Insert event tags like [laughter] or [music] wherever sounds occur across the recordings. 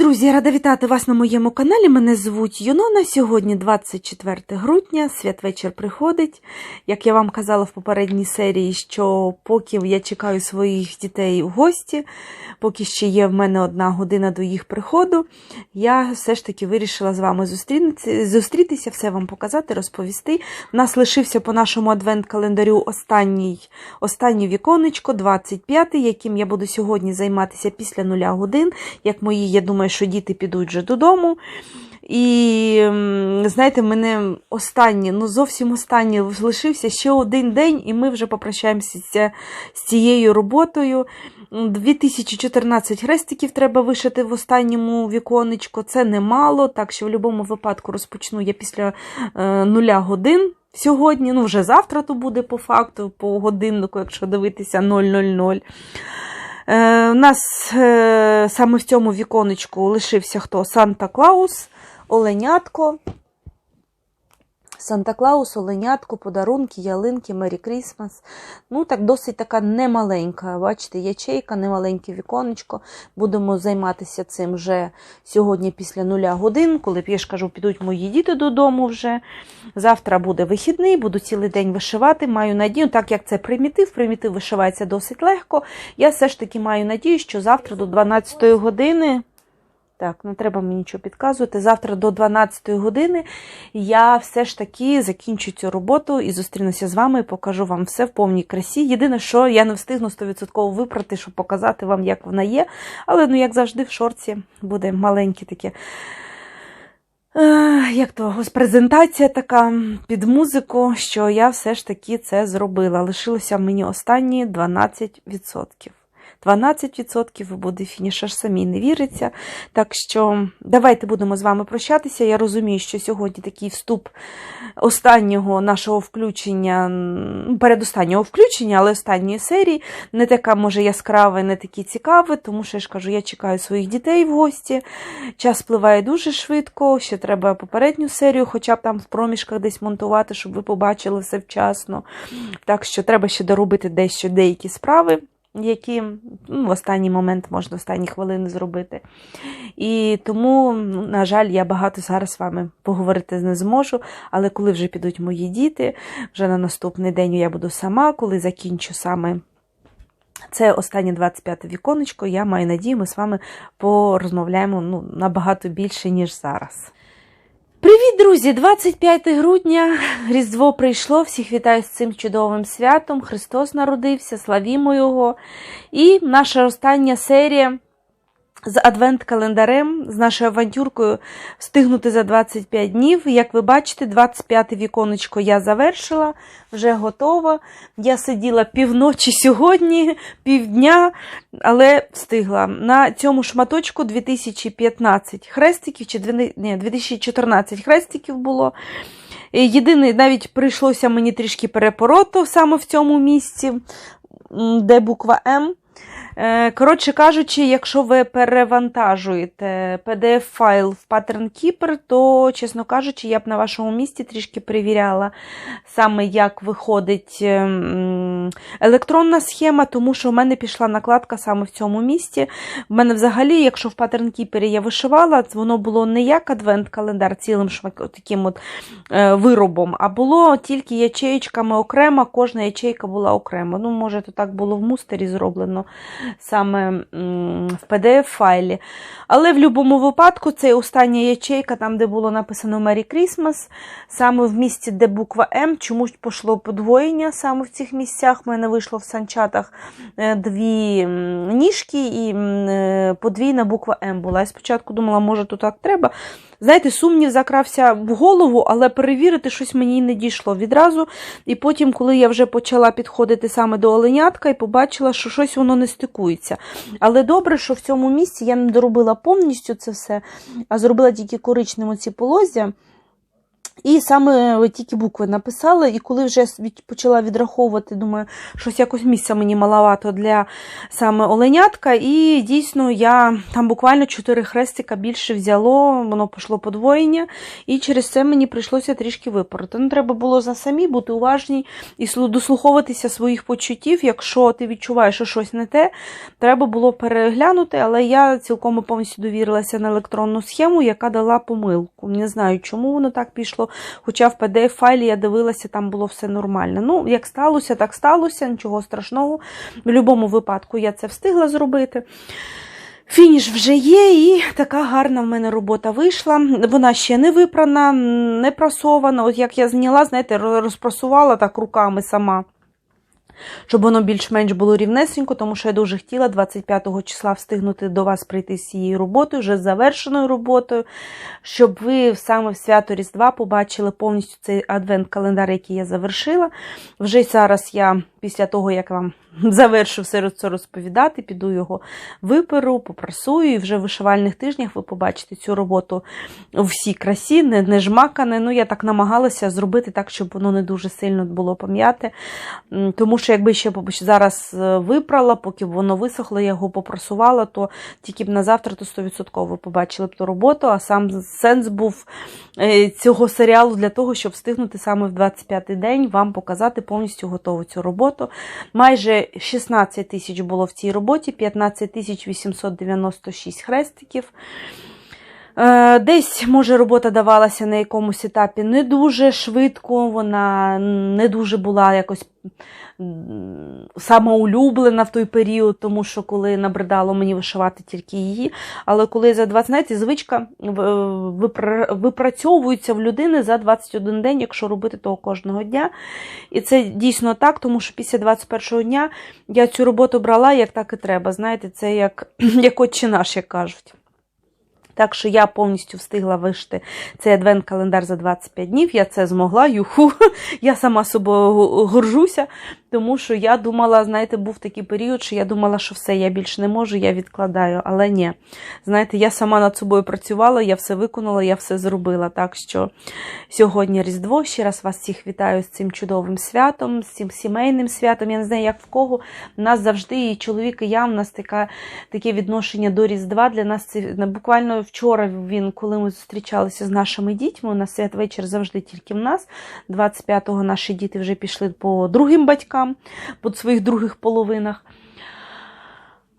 друзі! Рада вітати вас на моєму каналі. Мене звуть Юнона. Сьогодні 24 грудня, святвечір приходить. Як я вам казала в попередній серії, що поки я чекаю своїх дітей в гості, поки ще є в мене одна година до їх приходу, я все ж таки вирішила з вами зустрітися, зустрітися, все вам показати, розповісти. У нас лишився по нашому адвент-календарю останній, останнє віконечко, 25 яким я буду сьогодні займатися після нуля годин. Як мої, я думаю, що діти підуть вже додому. І знаєте, мене останнє, ну зовсім останнє лишився ще один день, і ми вже попрощаємося з цією роботою. 2014 хрестиків треба вишити в останньому віконечку. Це немало, так що в будь-якому випадку розпочну я після е, нуля годин. Сьогодні, ну вже завтра то буде по факту, по годиннику, якщо дивитися 000. Е, у нас е, саме в цьому віконечку лишився хто? Санта Клаус, Оленятко. Санта Клаус, Оленятко, подарунки, ялинки, Мері Крісмас. Ну, так досить така немаленька. Бачите, ячейка, немаленьке віконечко. Будемо займатися цим вже сьогодні після нуля годин, коли я ж кажу, підуть мої діти додому вже. Завтра буде вихідний, буду цілий день вишивати. Маю надію, так як це примітив, примітив вишивається досить легко. Я все ж таки маю надію, що завтра до 12 години. Так, не треба мені нічого підказувати. Завтра до 12 години я все ж таки закінчу цю роботу і зустрінуся з вами покажу вам все в повній красі. Єдине, що я не встигну 100% випрати, щоб показати вам, як вона є. Але, ну, як завжди, в шорці буде маленьке таке. Е, Як то ось презентація така під музику, що я все ж таки це зробила. Лишилося мені останні 12%. 12% буде фініш, аж самі не віриться. Так що давайте будемо з вами прощатися. Я розумію, що сьогодні такий вступ останнього нашого включення, передостаннього включення, але останньої серії, не така, може, яскрава, не такі цікаве, тому що я ж кажу, я чекаю своїх дітей в гості. Час спливає дуже швидко, ще треба попередню серію, хоча б там в проміжках десь монтувати, щоб ви побачили все вчасно. Так що треба ще доробити дещо деякі справи які ну, в останній момент можна останні хвилини зробити. І тому, ну, на жаль, я багато зараз з вами поговорити не зможу. Але коли вже підуть мої діти, вже на наступний день я буду сама, коли закінчу саме. Це останнє 25 віконечко. Я маю надію, ми з вами порозмовляємо ну, набагато більше, ніж зараз. Привіт, друзі! 25 грудня Різдво прийшло. Всіх вітаю з цим чудовим святом. Христос народився, славімо Його. І наша остання серія з адвент-календарем, з нашою авантюркою встигнути за 25 днів. Як ви бачите, 25 віконечко я завершила, вже готова. Я сиділа півночі сьогодні, [laughs] півдня, але встигла. На цьому шматочку 2015 хрестиків, чи ні, 2014 хрестиків було. Єдине, навіть прийшлося мені трішки перепорото саме в цьому місці, де буква М. Е, Коротше кажучи, якщо ви перевантажуєте PDF-файл в Pattern Keeper, то, чесно кажучи, я б на вашому місці трішки перевіряла саме, як виходить ем, електронна схема, тому що в мене пішла накладка саме в цьому місці. В мене взагалі, якщо в Pattern Keeper я вишивала, воно було не як адвент-календар цілим таким от е, виробом, а було тільки ячеєчками окремо, кожна ячейка була окремо. Ну, може, то так було в мустері зроблено саме в PDF-файлі. Але в будь-якому випадку це остання ячейка, там, де було написано Merry Christmas, саме в місці, де буква М, чомусь пішло подвоєння саме в цих місцях. У мене вийшло в санчатах е, дві ніжки і е, подвійна буква М була. Я спочатку думала, може, то так треба. Знаєте, сумнів закрався в голову, але перевірити щось мені не дійшло відразу. І потім, коли я вже почала підходити саме до оленятка і побачила, що щось воно не стикується. Але добре, що в цьому місці я не доробила повністю це все, а зробила тільки коричневі ці полозя. І саме тільки букви написала, і коли вже почала відраховувати, думаю, щось якось місця мені маловато для саме оленятка. І дійсно я там буквально чотири хрестика більше взяло, воно пішло подвоєння, і через це мені прийшлося трішки випороти. Ну, треба було за самі бути уважні і слу- дослуховуватися своїх почуттів. Якщо ти відчуваєш, що щось не те, треба було переглянути, але я цілком повністю довірилася на електронну схему, яка дала помилку. Не знаю, чому воно так пішло. Хоча в pdf файлі я дивилася, там було все нормально. Ну, як сталося, так сталося, нічого страшного. В будь-якому випадку я це встигла зробити. Фініш вже є, і така гарна в мене робота вийшла. Вона ще не випрана, не прасована. От як я зняла, знаєте, розпрасувала так руками сама. Щоб воно більш-менш було рівнесенько, тому що я дуже хотіла 25 числа встигнути до вас прийти з цією роботою, вже завершеною роботою, щоб ви саме в свято Різдва побачили повністю цей адвент-календар, який я завершила. Вже зараз я, після того, як вам [laughs] завершу все це розповідати, піду його виперу, попрасую, і вже в вишивальних тижнях ви побачите цю роботу у всій красі, не, не жмакане. Ну, я так намагалася зробити так, щоб воно не дуже сильно було пом'яте. Тому що якби ще зараз е, випрала, поки б воно висохло, я його попрасувала, то тільки б на завтра то 100% ви побачили б ту роботу, а сам сенс був е, цього серіалу для того, щоб встигнути саме в 25-й день вам показати повністю готову цю роботу. Майже 16 тисяч було в цій роботі, 15 тисяч 896 хрестиків. Е, Десь, може, робота давалася на якомусь етапі не дуже швидко, вона не дуже була якось самоулюблена в той період, тому що коли набридало мені вишивати тільки її. Але коли за 20, знаєте, звичка випрацьовується в людини за 21 день, якщо робити того кожного дня. І це дійсно так, тому що після 21 дня я цю роботу брала як так і треба. Знаєте, це як, [clears throat] як отче наш, як кажуть. Так що я повністю встигла вишити цей адвент-календар за 25 днів. Я це змогла, юху. [laughs] Я сама собою горжуся, тому що я думала, знаєте, був такий період, що я думала, що все, я більше не можу, я відкладаю. Але ні. Знаєте, я сама над собою працювала, я все виконала, я все зробила. Так що сьогодні Різдво. Ще раз вас всіх вітаю з цим чудовим святом, з цим сімейним святом. Я не знаю, як в кого. У нас завжди і чоловік, і я, у нас така, таке відношення до Різдва. Для нас це буквально вчора він, коли ми зустрічалися з нашими дітьми, у нас святвечір завжди тільки в нас. 25-го наші діти вже пішли по другим батькам, по своїх других половинах.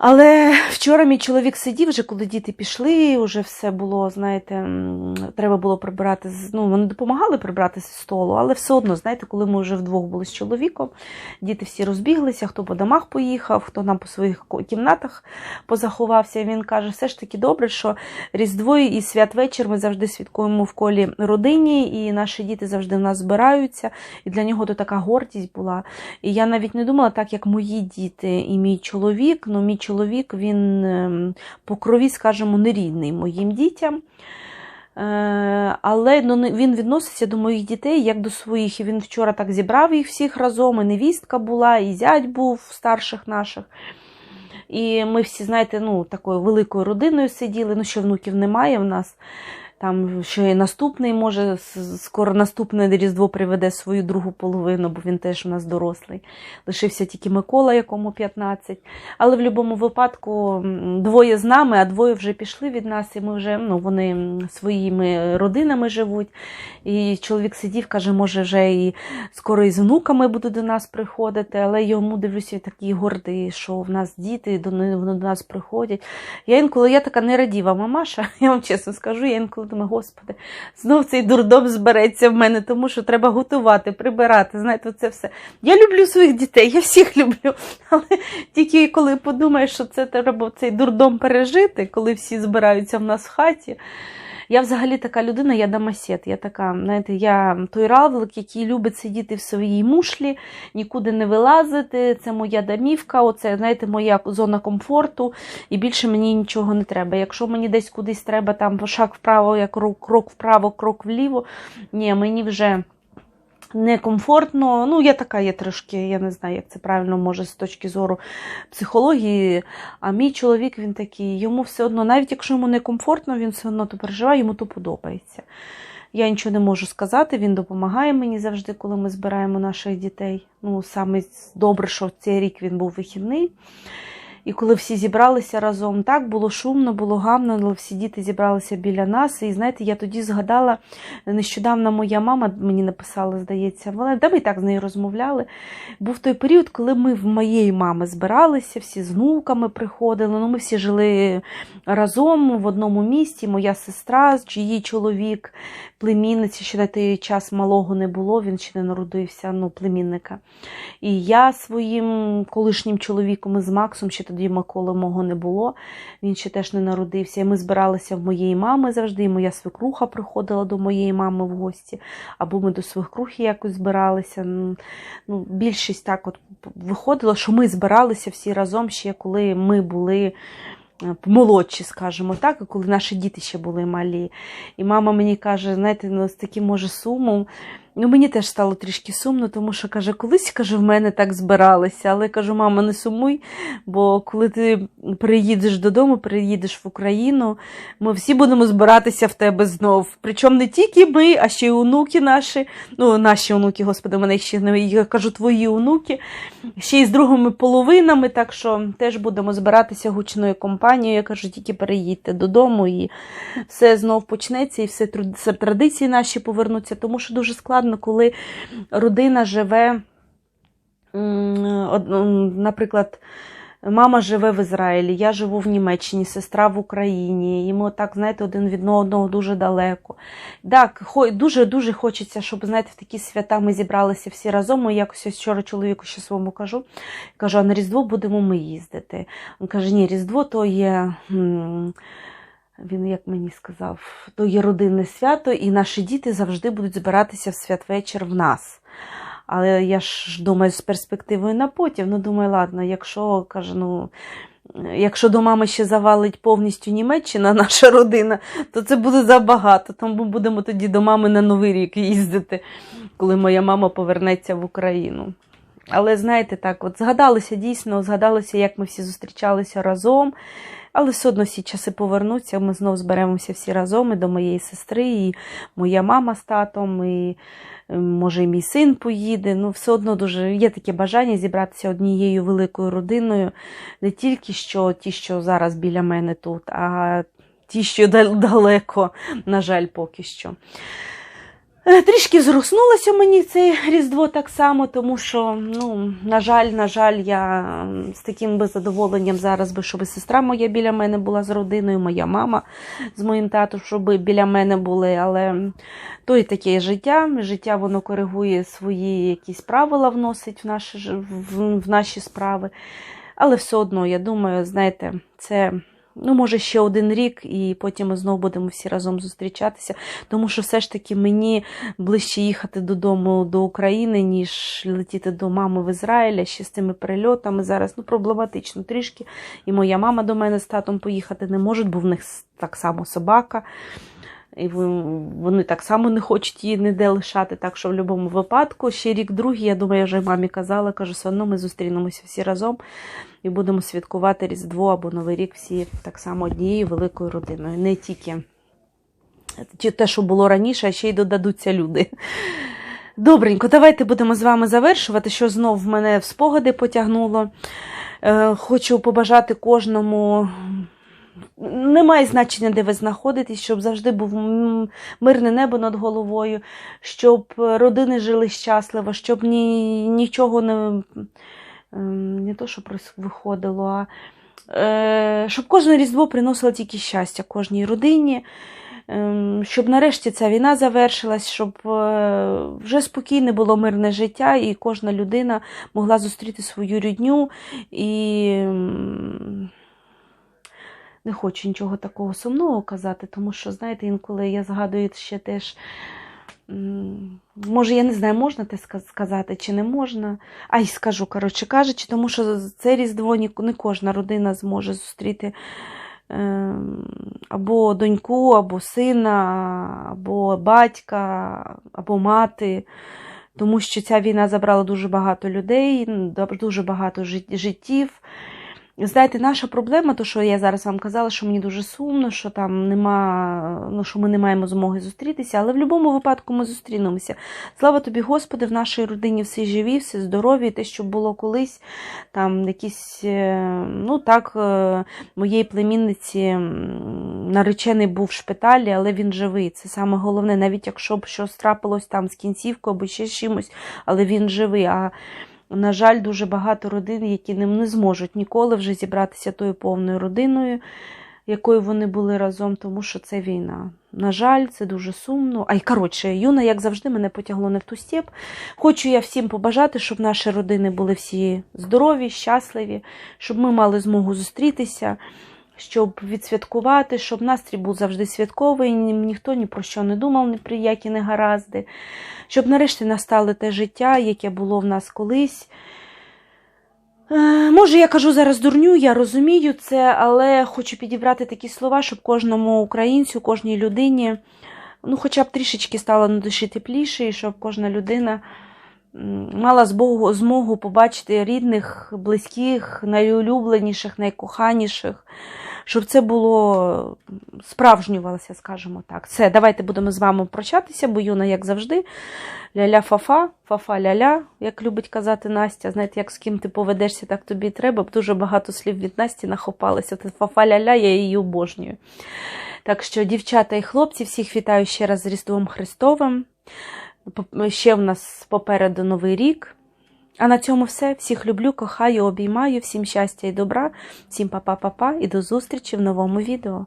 Але вчора мій чоловік сидів, вже коли діти пішли, вже все було, знаєте, треба було прибирати. Ну, вони допомагали прибрати з столу, але все одно, знаєте, коли ми вже вдвох були з чоловіком, діти всі розбіглися, хто по домах поїхав, хто нам по своїх кімнатах позаховався. Він каже, все ж таки добре, що Різдво і святвечір ми завжди святкуємо в колі родині, і наші діти завжди в нас збираються. І для нього то така гордість була. І я навіть не думала, так як мої діти і мій чоловік. Ну, мій чоловік він ем, по крові, скажімо, не рідний моїм дітям. Е, Але ну, він відноситься до моїх дітей як до своїх. І він вчора так зібрав їх всіх разом. І невістка була, і зять був старших наших. І ми всі, знаєте, ну, такою великою родиною сиділи. Ну, ще внуків немає в нас. Там ще наступний, може, скоро наступне Різдво приведе свою другу половину, бо він теж у нас дорослий. Лишився тільки Микола, якому 15. Але в будь-якому випадку двоє з нами, а двоє вже пішли від нас, і ми вже ну, вони своїми родинами живуть. І чоловік сидів, каже, може, вже і скоро і з внуками будуть до нас приходити, але йому дивлюся такий гордий, що в нас діти, вони до нас приходять. Я інколи я така нерадіва мамаша, [laughs] я вам чесно скажу, я інколи думаю, господи, знов цей дурдом збереться в мене, тому що треба готувати, прибирати. Знаєте, це все. Я люблю своїх дітей, я всіх люблю. [laughs] Але тільки коли подумаєш, що це треба цей дурдом пережити, коли всі збираються в нас в хаті. Я взагалі така людина, я домосед. Я така, знаєте, я той равлик, який любить сидіти в своїй мушлі, нікуди не вилазити. Це моя домівка, оце, знаєте, моя зона комфорту, і більше мені нічого не треба. Якщо мені десь кудись треба там шаг вправо, як крок, вправо, крок вліво, ні, мені вже. Некомфортно, ну я така є трошки, я не знаю, як це правильно може з точки зору психології. А мій чоловік він такий, йому все одно, навіть якщо йому некомфортно, він все одно то переживає, йому то подобається. Я нічого не можу сказати. Він допомагає мені завжди, коли ми збираємо наших дітей. Ну, саме добре, що цей рік він був вихідний. І коли всі зібралися разом, так було шумно, було гамно, але всі діти зібралися біля нас. І знаєте, я тоді згадала, нещодавно моя мама мені написала, здається, вона де ми так з нею розмовляли. Був той період, коли ми в моєї мами збиралися, всі з внуками приходили. Ну, ми всі жили разом в одному місті. Моя сестра, її чоловік, племінниці, ще на той час малого не було, він ще не народився, ну, племінника. І я своїм колишнім чоловіком із Максом, ще тоді Миколи мого не було, він ще теж не народився. І ми збиралися в моєї мами завжди, і моя свекруха приходила до моєї мами в гості, або ми до свекрухи якось збиралися. Ну, Більшість так от виходило, що ми збиралися всі разом ще коли ми були. Молодші, скажімо так, коли наші діти ще були малі. І мама мені каже, знаєте, ну, з таким може сумом. Ну, мені теж стало трішки сумно, тому що каже, колись каже, в мене так збиралися. Але кажу, мама, не сумуй, бо коли ти приїдеш додому, приїдеш в Україну, ми всі будемо збиратися в тебе знов. Причому не тільки ми, а ще й онуки наші. Ну, наші онуки, господи, мене ще не я кажу, твої онуки, ще й з другими половинами. Так що теж будемо збиратися гучною компанією. Я кажу, тільки переїдьте додому, і все знов почнеться, і все традиції наші повернуться, тому що дуже складно складно, коли родина живе, наприклад, мама живе в Ізраїлі, я живу в Німеччині, сестра в Україні, і ми так, знаєте, один від одного дуже далеко. Так, дуже-дуже хочеться, щоб, знаєте, в такі свята ми зібралися всі разом. І якось вчора чоловіку ще своєму кажу, кажу, а на Різдво будемо ми їздити. Він каже, ні, Різдво то є. Він, як мені сказав, то є родинне свято, і наші діти завжди будуть збиратися в святвечір в нас. Але я ж думаю, з перспективою на потім. Ну, думаю, ладно, якщо каже, ну. Якщо до мами ще завалить повністю Німеччина, [laughs] наша родина, то це буде забагато. Тому будемо тоді до мами на Новий рік їздити, коли моя мама повернеться в Україну. Але знаєте, так, от згадалося дійсно, згадалося, як ми всі зустрічалися разом. Але все одно всі часи повернуться, ми знову зберемося всі разом і до моєї сестри, і моя мама з татом, і може і мій син поїде. Ну, все одно дуже є таке бажання зібратися однією великою родиною, не тільки що ті, що зараз біля мене тут, а ті, що далеко, на жаль, поки що. Е, трішки зроснулося мені це Різдво так само, тому що, ну, на жаль, на жаль, я з таким би задоволенням зараз би, щоб сестра моя біля мене була з родиною, моя мама з моїм татом, щоб біля мене були. Але то і таке життя. Життя воно коригує свої якісь правила, вносить в наші, в, в наші справи. Але все одно, я думаю, знаєте, це ну, може, ще один рік, і потім ми знову будемо всі разом зустрічатися. Тому що все ж таки мені ближче їхати додому до України, ніж летіти до мами в Ізраїль, ще з цими перельотами зараз ну, проблематично трішки. І моя мама до мене з татом поїхати не можуть, бо в них так само собака. І вони так само не хочуть її ніде лишати, так що в будь-якому випадку ще рік другий, я думаю, я вже мамі казала, кажу, все одно ми зустрінемося всі разом і будемо святкувати Різдво або Новий рік всі так само однією великою родиною. Не тільки те, що було раніше, а ще й додадуться люди. Добренько, давайте будемо з вами завершувати, що знов мене в спогади потягнуло. Е, хочу побажати кожному. Немає значення, де ви знаходитесь, щоб завжди був мирне небо над головою, щоб родини жили щасливо, щоб ні, нічого не Ем, не то, що виходило, а е, щоб кожне різдво приносило тільки щастя кожній родині, ем, щоб нарешті ця війна завершилась, щоб е, вже спокійне було мирне життя, і кожна людина могла зустріти свою рідню. і не хочу нічого такого сумного казати, тому що, знаєте, інколи я згадую ще теж. Може, я не знаю, можна те сказати чи не можна. А й скажу, коротше кажучи, тому що це Різдво не кожна родина зможе зустріти ем, або доньку, або сина, або батька, або мати. Тому що ця війна забрала дуже багато людей, дуже багато життів. Знаєте, наша проблема, то що я зараз вам казала, що мені дуже сумно, що там нема, ну що ми не маємо змоги зустрітися, але в будь-якому випадку ми зустрінемося. Слава тобі, Господи, в нашій родині всі живі, всі здорові, те, що було колись, там якісь, е, ну так, е, моєї племінниці наречений був в шпиталі, але він живий. Це саме головне, навіть якщо б щось трапилось там з кінцівкою або ще чимось, але він живий. На жаль, дуже багато родин, які не, зможуть ніколи вже зібратися тою повною родиною, якою вони були разом, тому що це війна. На жаль, це дуже сумно. А й коротше, юна, як завжди, мене потягло не в ту степ. Хочу я всім побажати, щоб наші родини були всі здорові, щасливі, щоб ми мали змогу зустрітися, щоб відсвяткувати, щоб настрій був завжди святковий, ні- ніхто ні про що не думав, ні про які негаразди, щоб нарешті настало те життя, яке було в нас колись. Е, Може, я кажу зараз дурню, я розумію це, але хочу підібрати такі слова, щоб кожному українцю, кожній людині, ну, хоча б трішечки стало на душі тепліше, і щоб кожна людина мала змогу побачити рідних, близьких, найулюбленіших, найкоханіших, щоб це було справжнювалося, скажімо так. Все, давайте будемо з вами прощатися, бо юна, як завжди, ля-ля фафа, фафа ля-ля, як любить казати Настя. Знаєте, як з ким ти поведешся, так тобі і треба. Дуже багато слів від Насті нахопалося. От фафа ля-ля, я її обожнюю. Так що, дівчата і хлопці, всіх вітаю ще раз з Різдвом Христовим. Ще в нас попереду Новий рік. А на цьому все. Всіх люблю, кохаю, обіймаю, всім щастя і добра, всім па-па-па-па і до зустрічі в новому відео.